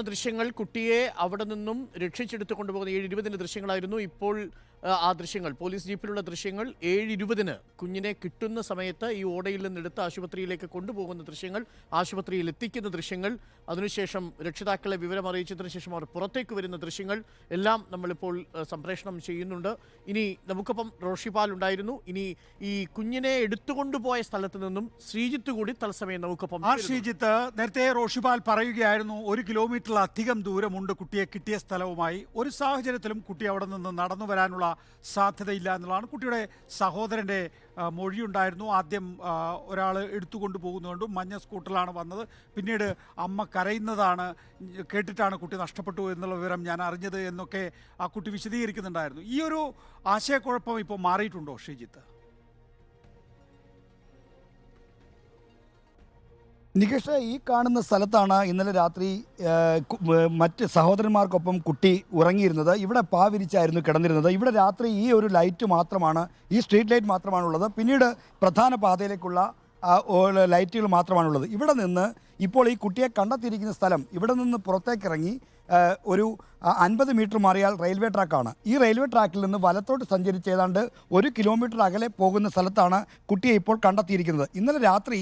ദൃശ്യങ്ങൾ കുട്ടിയെ അവിടെ നിന്നും രക്ഷിച്ചെടുത്ത് കൊണ്ടുപോകുന്ന ഏഴ് ഇരുപതിന്റെ ദൃശ്യങ്ങളായിരുന്നു. ഇപ്പോൾ ആ, ദൃശ്യങ്ങൾ പോലീസ് ജീപ്പിലുള്ള ദൃശ്യങ്ങൾ ഏഴ് ഇരുപതിന് കുഞ്ഞിനെ കിട്ടുന്ന സമയത്ത് ഈ ഓടയിൽ നിന്നെടുത്ത് ആശുപത്രിയിലേക്ക് കൊണ്ടുപോകുന്ന ദൃശ്യങ്ങൾ ആശുപത്രിയിൽ എത്തിക്കുന്ന ദൃശ്യങ്ങൾ അതിനുശേഷം രക്ഷിതാക്കളെ വിവരം അറിയിച്ചതിന് ശേഷം അവർ പുറത്തേക്ക് വരുന്ന ദൃശ്യങ്ങൾ എല്ലാം നമ്മളിപ്പോൾ സംപ്രേഷണം ചെയ്യുന്നുണ്ട്. ഇനി നമുക്കൊപ്പം റോഷിപാൽ ഉണ്ടായിരുന്നു. ഇനി ഈ കുഞ്ഞിനെ എടുത്തുകൊണ്ടുപോയ സ്ഥലത്ത് നിന്നും ശ്രീജിത്ത് കൂടി തത്സമയം നമുക്കൊപ്പം ആ ശ്രീജിത്ത് നേരത്തെ റോഷിപാൽ പറയുകയായിരുന്നു ഒരു കിലോമീറ്ററിലധികം ദൂരമുണ്ട് കുട്ടിയെ കിട്ടിയ സ്ഥലവുമായി. ഒരു സാഹചര്യത്തിലും കുട്ടി അവിടെ നിന്ന് നടന്നു വരാനുള്ള സാധ്യതയില്ല എന്നുള്ളതാണ്. കുട്ടിയുടെ സഹോദരന്റെ മൊഴിയുണ്ടായിരുന്നു. ആദ്യം ഒരാൾ എടുത്തുകൊണ്ട് പോകുന്നതുകൊണ്ടും മഞ്ഞ സ്കൂട്ടറിലാണ് വന്നത്. പിന്നീട് അമ്മ കരയുന്നതാണ് കേട്ടിട്ടാണ് കുട്ടി നഷ്ടപ്പെട്ടു എന്നുള്ള വിവരം ഞാൻ അറിഞ്ഞത് എന്നൊക്കെ ആ കുട്ടി വിശദീകരിക്കുന്നുണ്ടായിരുന്നു. ഈ ഒരു ആശയക്കുഴപ്പം ഇപ്പോൾ മാറിയിട്ടുണ്ടോ ശ്രീജിത്ത്? നികേഷ് ഈ കാണുന്ന സ്ഥലത്താണ് ഇന്നലെ രാത്രി മറ്റ് സഹോദരന്മാർക്കൊപ്പം കുട്ടി ഉറങ്ങിയിരുന്നത്. ഇവിടെ പാവിരിച്ചായിരുന്നു കിടന്നിരുന്നത്. ഇവിടെ രാത്രി ഈ ഒരു ലൈറ്റ് മാത്രമാണ് ഈ സ്ട്രീറ്റ് ലൈറ്റ് മാത്രമാണുള്ളത്. പിന്നീട് പ്രധാന പാതയിലേക്കുള്ള ലൈറ്റുകൾ മാത്രമാണുള്ളത്. ഇവിടെ നിന്ന് ഇപ്പോൾ ഈ കുട്ടിയെ കണ്ടെത്തിയിരിക്കുന്ന സ്ഥലം ഇവിടെ നിന്ന് പുറത്തേക്കിറങ്ങി ഒരു അൻപത് മീറ്റർ മാറിയാൽ റെയിൽവേ ട്രാക്കാണ്. ഈ റെയിൽവേ ട്രാക്കിൽ നിന്ന് വലത്തോട്ട് സഞ്ചരിച്ച് ഏതാണ്ട് ഒരു കിലോമീറ്റർ അകലെ പോകുന്ന സ്ഥലത്താണ് കുട്ടിയെ ഇപ്പോൾ കണ്ടെത്തിയിരിക്കുന്നത്. ഇന്നലെ രാത്രി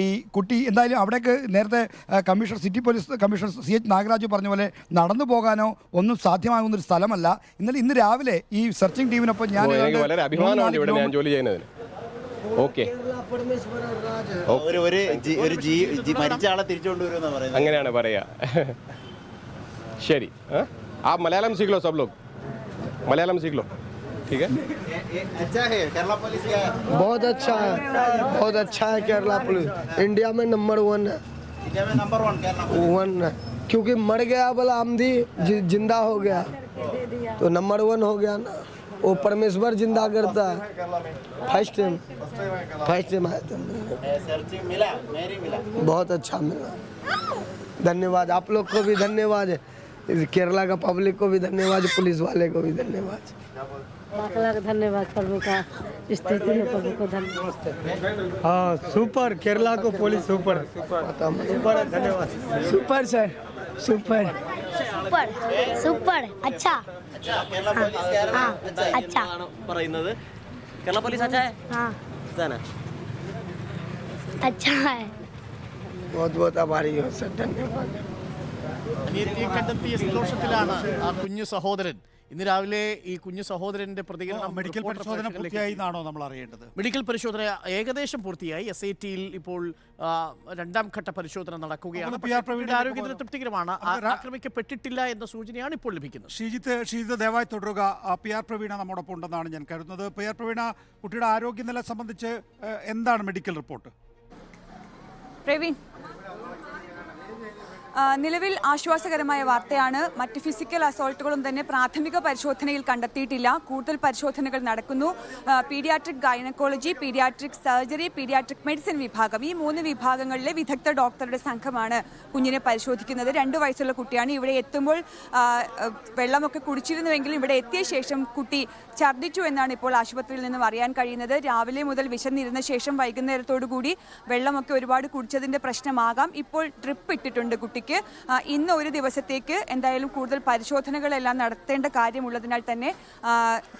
ഈ കുട്ടി എന്തായാലും അവിടേക്ക് നേരത്തെ commissioner city police commissioner C H Nagaraju പറഞ്ഞ പോലെ നടന്നു പോകാനോ ഒന്നും സാധ്യമാകുന്നൊരു സ്ഥലമല്ല. ഇന്നലെ ഇന്ന് രാവിലെ ഈ സെർച്ചിങ് ടീമിനൊപ്പം ഞാൻ ഓക്കെ ഒരു ഒരു ജി- ഒരു ജീ ജി- മരിച്ച ആളെ തിരിച്ചു കൊണ്ടുവരുമെന്നാ പറയുന്നത് അങ്ങനെയാണ് പറയാ ശരി ആ? ആ മലയാളം सीख लो सब लोग मलयालम सीख लो ठीक है ए- ए- अच्छा है केरला पुलिस का बहुत अच्छा है बहुत अच्छा है केरला पुलिस इंडिया में नंबर वन है इंडिया में number one Kerala police one है क्योंकि मर गया बोला आमदी जि- जिंदा हो गया तो नंबर वन हो गया ना वो परमेश्वर ज़िंदा करता है। फ़र्स्ट टाइम फ़र्स्ट टाइम आया था बहुत अच्छा मिला। धन्यवाद। आप लोग को भी धन्यवाद। केरला का पब्लिक को भी धन्यवाद। पुलिस वाले को भी धन्यवाद। लाख लाख धन्यवाद प्रभु का स्थिति में प्रभु को धन्यवाद हाँ सुपर केरला को पुलिस सुपर सुपर है, धन्यवाद super sir super super super അച്ഛാ अच्छा केरला पुलिस कह रहा हाँ, है अच्छा अच्छा പറയുന്നത് കേരള പോലീസ് അച്ഛാ हाँ ഇതാണ് अच्छा है बहुत बहुत आभारी हो सर धन्यवाद അനിയത്തിയെ കണ്ടെത്തിയ സന്തോഷത്തിലാണ് ആ കുഞ്ഞു സഹോദരൻ ഇന്ന് രാവിലെ ഈ കുഞ്ഞു സഹോദരന്റെ പ്രതികരണം മെഡിക്കൽ പരിശോധന പൂർത്തിയായി എന്നാണോ നമ്മൾ അറിയേണ്ടത്? മെഡിക്കൽ പരിശോധന ഏകദേശം പൂർത്തിയായി. എസ് ഐ ടിയിൽ ഇപ്പോൾ രണ്ടാം ഘട്ട പരിശോധന നടക്കുകയാണ്. ആരോഗ്യത്തിന് തൃപ്തികരമാണ്. ആക്രമിക്കപ്പെട്ടിട്ടില്ല എന്ന സൂചനയാണ് ഇപ്പോൾ ലഭിക്കുന്നത്. ശ്രീജിത്ത് ശ്രീജിത്ത് ദയവായി തുടരുക. പി ആർ പ്രവീണ നമ്മോടൊപ്പം ഉണ്ടെന്നാണ് ഞാൻ കരുതുന്നത്. പി ആർ പ്രവീണ കുട്ടിയുടെ ആരോഗ്യനില സംബന്ധിച്ച് എന്താണ് മെഡിക്കൽ റിപ്പോർട്ട്? പ്രവീൺ നിലവിൽ ആശ്വാസകരമായ വാർത്തയാണ്. മറ്റ് ഫിസിക്കൽ അസോൾട്ടുകളും തന്നെ പ്രാഥമിക പരിശോധനയിൽ കണ്ടെത്തിയിട്ടില്ല. കൂടുതൽ പരിശോധനകൾ നടക്കുന്നു. Paediatric gynaecology paediatric surgery paediatric medicine വിഭാഗം. ഈ മൂന്ന് വിഭാഗങ്ങളിലെ വിദഗ്ധ ഡോക്ടറുടെ സംഘമാണ് കുഞ്ഞിനെ പരിശോധിക്കുന്നത്. രണ്ട് വയസ്സുള്ള കുട്ടിയാണ് ഇവിടെ എത്തുമ്പോൾ വെള്ളമൊക്കെ കുടിച്ചിരുന്നുവെങ്കിലും ഇവിടെ എത്തിയ ശേഷം കുട്ടി ഛർദ്ദിച്ചു എന്നാണ് ഇപ്പോൾ ആശുപത്രിയിൽ നിന്നും അറിയാൻ കഴിയുന്നത്. രാവിലെ മുതൽ വിശന്നിരുന്ന ശേഷം വൈകുന്നേരത്തോടു കൂടി വെള്ളമൊക്കെ ഒരുപാട് കുടിച്ചതിന്റെ പ്രശ്നമാകാം. ഇപ്പോൾ ഡ്രിപ്പ് ഇട്ടിട്ടുണ്ട് കുട്ടിക്ക്. ആ, ഇന്ന് ഒരു ദിവസത്തേക്ക് എന്തായാലും കൂടുതൽ പരിശോധനകളെല്ലാം നടത്തേണ്ട കാര്യമുള്ളതിനാൽ തന്നെ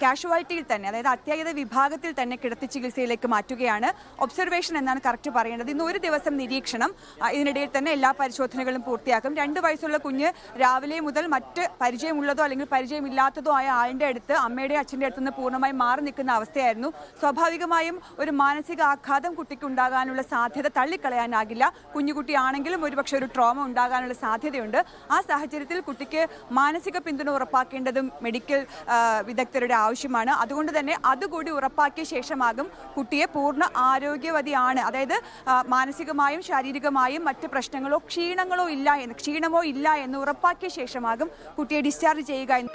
കാഷ്വാലിറ്റിയിൽ തന്നെ അതായത് അത്യാഹിത വിഭാഗത്തിൽ തന്നെ കിടത്തി ചികിത്സയിലേക്ക് മാറ്റുകയാണ് ഒബ്സർവേഷൻ എന്നാണ് കറക്റ്റ് പറയേണ്ടത്. ഇന്ന് ഒരു ദിവസം നിരീക്ഷണം ഇതിനിടയിൽ തന്നെ എല്ലാ പരിശോധനകളും പൂർത്തിയാക്കും. രണ്ട് വയസ്സുള്ള കുഞ്ഞ് രാവിലെ മുതൽ മറ്റ് പരിചയമുള്ളതോ അല്ലെങ്കിൽ പരിചയമില്ലാത്തതോ ആയ ആളിന്റെ അടുത്ത് അമ്മയുടെ അച്ഛന്റെ അടുത്ത് നിന്ന് പൂർണമായി മാറി നിൽക്കുന്ന അവസ്ഥയായിരുന്നു. സ്വാഭാവികമായും ഒരു മാനസിക ആഘാതം കുട്ടിക്ക് ഉണ്ടാകാനുള്ള സാധ്യത തള്ളിക്കളയാനാകില്ല. കുഞ്ഞുകുട്ടിയാണെങ്കിലും ഒരുപക്ഷെ ഒരു ട്രോമ ഉണ്ടാകാനുള്ള സാധ്യതയുണ്ട്. ആ സാഹചര്യത്തിൽ കുട്ടിക്ക് മാനസിക പിന്തുണ ഉറപ്പാക്കേണ്ടതും മെഡിക്കൽ വിദഗ്ധരുടെ ആവശ്യമാണ്. അതുകൊണ്ട് തന്നെ അതുകൂടി ഉറപ്പാക്കിയ ശേഷമാകും കുട്ടിയെ പൂർണ ആരോഗ്യവതിയാണ്. അതായത് മാനസികമായും ശാരീരികമായും മറ്റ് പ്രശ്നങ്ങളോ ക്ഷീണങ്ങളോ ഇല്ല എന്ന് ക്ഷീണമോ ഇല്ല എന്ന് ഉറപ്പാക്കിയ ശേഷമാകും കുട്ടിയെ ഡിസ്ചാർജ് ചെയ്യുക എന്ന്